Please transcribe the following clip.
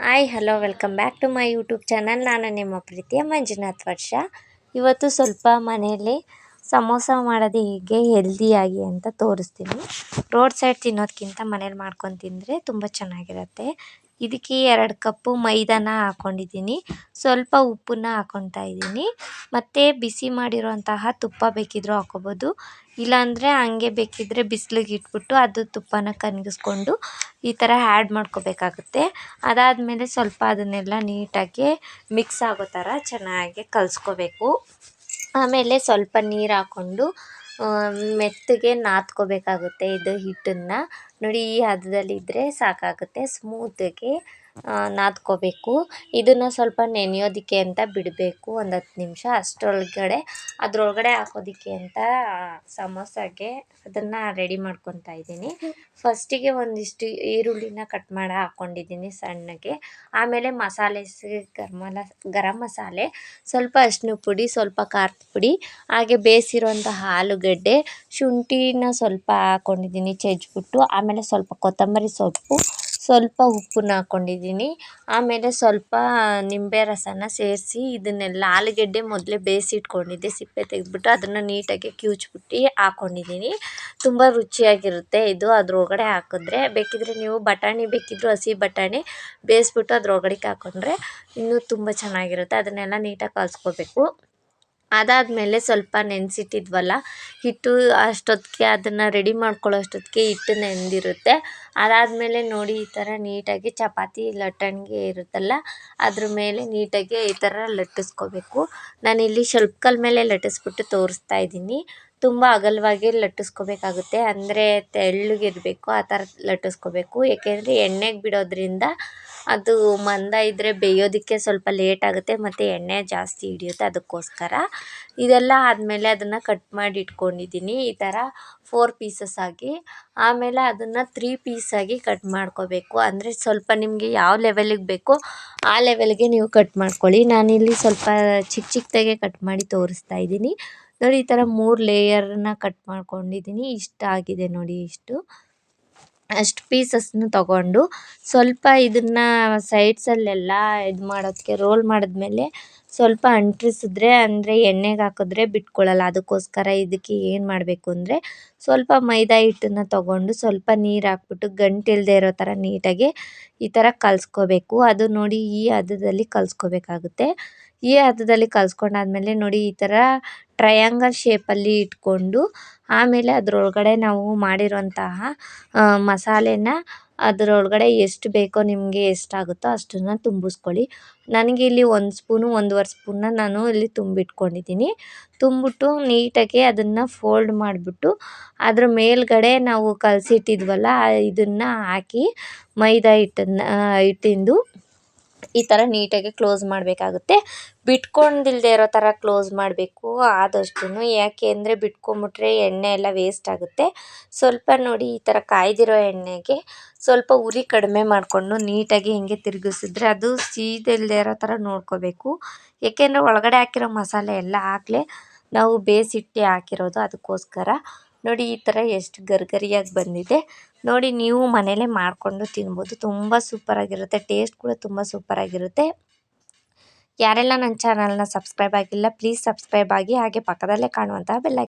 Hi hello welcome back to my YouTube channel ನಾನು ನಿಮ್ಮ ಪ್ರೀತಿಯ ಮಂಜುನಾಥ್ ವರ್ಷ. ಇವತ್ತು ಸ್ವಲ್ಪ ಮನೆಯಲ್ಲಿ ಸಮೋಸ ಮಾಡೋದು ಹೀಗೆ ಹೆಲ್ದಿಯಾಗಿ ಅಂತ ತೋರಿಸ್ತೀನಿ. ರೋಡ್ ಸೈಡ್ ತಿನ್ನೋದಕ್ಕಿಂತ ಮನೇಲಿ ಮಾಡ್ಕೊಂಡು ತಿಂದರೆ ತುಂಬ ಚೆನ್ನಾಗಿರುತ್ತೆ. ಇದಕ್ಕೆ ಎರಡು ಕಪ್ಪು ಮೈದಾನ ಹಾಕ್ಕೊಂಡಿದ್ದೀನಿ ಸ್ವಲ್ಪ ಉಪ್ಪನ್ನ ಹಾಕ್ಕೊತಾ ಇದ್ದೀನಿ. ಮತ್ತು ಬಿಸಿ ಮಾಡಿರುವಂತಹ ತುಪ್ಪ ಬೇಕಿದ್ದರೂ ಇಲ್ಲ ಇಲ್ಲಾಂದರೆ ಹಂಗೆ ಬೇಕಿದ್ದರೆ ಬಿಸ್ಲಿಗೆ ಇಟ್ಬಿಟ್ಟು ಅದು ತುಪ್ಪನ ಕರಗಿಸ್ಕೊಂಡು ಈ ಥರ ಆ್ಯಡ್ ಮಾಡ್ಕೋಬೇಕಾಗುತ್ತೆ. ಅದಾದಮೇಲೆ ಸ್ವಲ್ಪ ಅದನ್ನೆಲ್ಲ ನೀಟಾಗಿ ಮಿಕ್ಸ್ ಆಗೋ ಥರ ಚೆನ್ನಾಗಿ ಕಲಿಸ್ಕೋಬೇಕು. ಆಮೇಲೆ ಸ್ವಲ್ಪ ನೀರು ಹಾಕ್ಕೊಂಡು ಮೆತ್ತಗೆ ನಾದ್ಕೋಬೇಕಾಗುತ್ತೆ ಇದು ಹಿಟ್ಟನ್ನು. ನೋಡಿ ಈ ಹದದಲ್ಲಿದ್ದರೆ ಸಾಕಾಗುತ್ತೆ. ಸ್ಮೂತಾಗಿ ನಾದ್ಕೋಬೇಕು. ಇದನ್ನು ಸ್ವಲ್ಪ ನೆನೆಯೋದಕ್ಕೆ ಅಂತ ಬಿಡಬೇಕು. ಒಂದು ಹತ್ತು ನಿಮಿಷ ಅಷ್ಟರೊಳಗಡೆ, ಅದರೊಳಗಡೆ ಹಾಕೋದಕ್ಕೆ ಅಂತ ಸಮೋಸಾಗೆ ಅದನ್ನು ರೆಡಿ ಮಾಡ್ಕೊತಾ ಇದ್ದೀನಿ. ಫಸ್ಟಿಗೆ ಒಂದಿಷ್ಟು ಈರುಳ್ಳಿನ ಕಟ್ ಮಾಡಿ ಹಾಕ್ಕೊಂಡಿದ್ದೀನಿ ಸಣ್ಣಗೆ. ಆಮೇಲೆ ಮಸಾಲೆ ಗರ್ಮಲ ಗರಂ ಮಸಾಲೆ, ಸ್ವಲ್ಪ ಅರಿಶಿನ ಪುಡಿ, ಸ್ವಲ್ಪ ಖಾರದ ಪುಡಿ, ಹಾಗೆ ಬೇಯಿಸಿರುವಂಥ ಆಲೂಗಡ್ಡೆ, ಶುಂಠಿನ ಸ್ವಲ್ಪ ಹಾಕ್ಕೊಂಡಿದ್ದೀನಿ ಜಜ್ಜಿಬಿಟ್ಟು ಆಮೇಲೆ ಸ್ವಲ್ಪ ಕೊತ್ತಂಬರಿ ಸೊಪ್ಪು ಸ್ವಲ್ಪ ಉಪ್ಪನ್ನ ಹಾಕ್ಕೊಂಡಿದ್ದೀನಿ ಆಮೇಲೆ ಸ್ವಲ್ಪ ನಿಂಬೆ ರಸನ ಸೇರಿಸಿ ಇದನ್ನೆಲ್ಲ ಆಲೂಗೆಡ್ಡೆ ಮೊದಲೇ ಬೇಯಿಸಿಟ್ಕೊಂಡಿದ್ದೆ ಸಿಪ್ಪೆ ತೆಗೆದ್ಬಿಟ್ಟು ಅದನ್ನು ನೀಟಾಗಿ ಕಿವುಚ್ಬಿಟ್ಟು ಹಾಕ್ಕೊಂಡಿದ್ದೀನಿ ತುಂಬ ರುಚಿಯಾಗಿರುತ್ತೆ ಇದು. ಅದ್ರೊಳಗಡೆ ಹಾಕಿದ್ರೆ ಬೇಕಿದ್ದರೆ ನೀವು ಬಟಾಣಿ ಬೇಕಿದ್ದರೂ ಹಸಿ ಬಟಾಣಿ ಬೇಯಿಸ್ಬಿಟ್ಟು ಅದ್ರೊಳಗಡೆಗೆ ಹಾಕ್ಕೊಂಡ್ರೆ ಇನ್ನೂ ತುಂಬ ಚೆನ್ನಾಗಿರುತ್ತೆ. ಅದನ್ನೆಲ್ಲ ನೀಟಾಗಿ ಕಲಿಸ್ಕೋಬೇಕು. ಅದಾದಮೇಲೆ ಸ್ವಲ್ಪ ನೆನೆಸಿಟ್ಟಿದ್ವಲ್ಲ, ಹಿಟ್ಟು ಅಷ್ಟೊತ್ತಿಗೆ ಅದನ್ನು ರೆಡಿ ಮಾಡ್ಕೊಳ್ಳೋ ಅಷ್ಟೊತ್ತಿಗೆ ಹಿಟ್ಟು ನೆಂದಿರುತ್ತೆ ಅದಾದಮೇಲೆ ನೋಡಿ ಈ ಥರ ನೀಟಾಗಿ ಚಪಾತಿ ಲಟ್ಟಣಿಗೆ ಇರುತ್ತಲ್ಲ, ಅದ್ರ ಮೇಲೆ ನೀಟಾಗಿ ಈ ಥರ ಲಟ್ಟಿಸ್ಕೋಬೇಕು. ನಾನಿಲ್ಲಿ ಕಲ್ ಮೇಲೆ ಲಟ್ಟಿಸ್ಬಿಟ್ಟು ತೋರಿಸ್ತಾ ಇದ್ದೀನಿ. ತುಂಬ ಅಗಲವಾಗಿ ಲಟ್ಟಿಸ್ಕೊಬೇಕಾಗುತ್ತೆ. ಅಂದರೆ ತೆಳ್ಳಗಿರಬೇಕು ಆ ಥರ ಲಟ್ಟಿಸ್ಕೋಬೇಕು. ಏಕೆಂದರೆ ಎಣ್ಣೆಗೆ ಬಿಡೋದ್ರಿಂದ ಅದು ಮಂದ ಇದ್ದರೆ ಬೇಯೋದಕ್ಕೆ ಸ್ವಲ್ಪ ಲೇಟ್ ಆಗುತ್ತೆ ಮತ್ತು ಎಣ್ಣೆ ಜಾಸ್ತಿ ಹಿಡಿಯುತ್ತೆ ಅದಕ್ಕೋಸ್ಕರ. ಇದೆಲ್ಲ ಆದಮೇಲೆ ಅದನ್ನು ಕಟ್ ಮಾಡಿ ಇಟ್ಕೊಂಡಿದ್ದೀನಿ. ಈ ಥರ ಫೋರ್ ಪೀಸಸ್ ಆಗಿ. ಆಮೇಲೆ ಅದನ್ನು ತ್ರೀ ಪೀಸಾಗಿ ಕಟ್ ಮಾಡ್ಕೋಬೇಕು. ಅಂದರೆ ಸ್ವಲ್ಪ ನಿಮಗೆ ಯಾವ ಲೆವೆಲಿಗೆ ಬೇಕೋ ಆ ಲೆವೆಲ್ಗೆ ನೀವು ಕಟ್ ಮಾಡ್ಕೊಳ್ಳಿ. ನಾನಿಲ್ಲಿ ಸ್ವಲ್ಪ ಚಿಕ್ಕ ಚಿಕ್ಕದಾಗೆ ಕಟ್ ಮಾಡಿ ತೋರಿಸ್ತಾ ಇದ್ದೀನಿ. ನೋಡಿ, ಈ ಥರ ಮೂರು ಲೇಯರನ್ನ ಕಟ್ ಮಾಡ್ಕೊಂಡಿದ್ದೀನಿ ಇಷ್ಟ ಆಗಿದೆ ನೋಡಿ ಇಷ್ಟು. ಅಷ್ಟು ಪೀಸಸ್ನು ತಗೊಂಡು ಸ್ವಲ್ಪ ಇದನ್ನು ಸೈಡ್ಸಲ್ಲೆಲ್ಲ ಇದು ಮಾಡೋದಕ್ಕೆ ರೋಲ್ ಮಾಡಿದ್ಮೇಲೆ ಸ್ವಲ್ಪ ಅಂಟಿಸಿದ್ರೆ ಅಂದರೆ ಎಣ್ಣೆಗೆ ಹಾಕಿದ್ರೆ ಬಿಟ್ಕೊಳ್ಳಲ್ಲ ಅದಕ್ಕೋಸ್ಕರ ಇದಕ್ಕೆ ಏನು ಮಾಡಬೇಕು ಅಂದರೆ ಸ್ವಲ್ಪ ಮೈದಾ ಹಿಟ್ಟನ್ನು ತಗೊಂಡು ಸ್ವಲ್ಪ ನೀರು ಹಾಕ್ಬಿಟ್ಟು ಗಂಟಿಲ್ಲದೆ ಇರೋ ಥರ ನೀಟಾಗಿ ಈ ಥರ ಕಲಿಸ್ಕೋಬೇಕು. ಅದು ನೋಡಿ ಈ ಹದದಲ್ಲಿ ಕಲಿಸ್ಕೋಬೇಕಾಗುತ್ತೆ. ಈ ಹದದಲ್ಲಿ ಕಲಿಸ್ಕೊಂಡಾದ್ಮೇಲೆ ನೋಡಿ ಈ ಥರ ಟ್ರಯಾಂಗಲ್ ಶೇಪಲ್ಲಿ ಇಟ್ಕೊಂಡು ಆಮೇಲೆ ಅದರೊಳಗಡೆ ನಾವು ಮಾಡಿರುವಂತಹ ಮಸಾಲೆನ ಅದರೊಳಗಡೆ ಎಷ್ಟು ಬೇಕೋ ನಿಮಗೆ ಎಷ್ಟಾಗುತ್ತೋ ಅಷ್ಟನ್ನು ತುಂಬಿಸ್ಕೊಳ್ಳಿ. ನನಗೆ ಇಲ್ಲಿ ಒಂದು ಸ್ಪೂನು, ಒಂದೂವರೆ ಸ್ಪೂನ್ನ ನಾನು ಇಲ್ಲಿ ತುಂಬಿಟ್ಕೊಂಡಿದ್ದೀನಿ. ತುಂಬಿಟ್ಟು ನೀಟಾಗಿ ಅದನ್ನು ಫೋಲ್ಡ್ ಮಾಡಿಬಿಟ್ಟು ಅದ್ರ ಮೇಲ್ಗಡೆ ನಾವು ಕಲಸಿಟ್ಟಿದ್ವಲ್ಲ ಇದನ್ನು ಹಾಕಿ ಮೈದಾ ಹಿಟ್ಟನ್ನು ಹಿಟ್ಟಿಂದು ಈ ಥರ ನೀಟಾಗಿ ಕ್ಲೋಸ್ ಮಾಡಬೇಕಾಗುತ್ತೆ. ಬಿಟ್ಕೊಂಡಿಲ್ಲದೆ ಇರೋ ಥರ ಕ್ಲೋಸ್ ಮಾಡಬೇಕು ಆದಷ್ಟು ಯಾಕೆ ಅಂದರೆ ಬಿಟ್ಕೊಂಬಿಟ್ರೆ ಎಣ್ಣೆ ಎಲ್ಲ ವೇಸ್ಟ್ ಆಗುತ್ತೆ. ಸ್ವಲ್ಪ ನೋಡಿ ಈ ಥರ ಕಾಯ್ದಿರೋ ಎಣ್ಣೆಗೆ ಸ್ವಲ್ಪ ಉರಿ ಕಡಿಮೆ ಮಾಡಿಕೊಂಡು ನೀಟಾಗಿ ಹಿಂಗೆ ತಿರುಗಿಸಿದ್ರೆ ಅದು ಸೀದಿಲ್ಲದೆ ಇರೋ ಥರ ನೋಡ್ಕೋಬೇಕು. ಏಕೆಂದರೆ ಒಳಗಡೆ ಹಾಕಿರೋ ಮಸಾಲೆ ಎಲ್ಲ ಆಗಲೇ ನಾವು ಬೇಯಿಸಿಟ್ಟು ಹಾಕಿರೋದು ಅದಕ್ಕೋಸ್ಕರ. ನೋಡಿ ಈ ಥರ ಎಷ್ಟು ಗರಿಗರಿಯಾಗಿ ಬಂದಿದೆ. ನೋಡಿ ನೀವು ಮನೇಲೇ ಮಾಡಿಕೊಂಡು ತಿನ್ಬೋದು. ತುಂಬ ಸೂಪರಾಗಿರುತ್ತೆ. ಟೇಸ್ಟ್ ಕೂಡ ತುಂಬ ಸೂಪರಾಗಿರುತ್ತೆ. ಯಾರೆಲ್ಲ ನನ್ನ ಚಾನಲ್ನ ಸಬ್ಸ್ಕ್ರೈಬ್ ಆಗಿಲ್ಲ, ಪ್ಲೀಸ್ ಸಬ್ಸ್ಕ್ರೈಬ್ ಆಗಿ ಹಾಗೆ ಪಕ್ಕದಲ್ಲೇ ಕಾಣುವಂತಹ ಬೆಲ್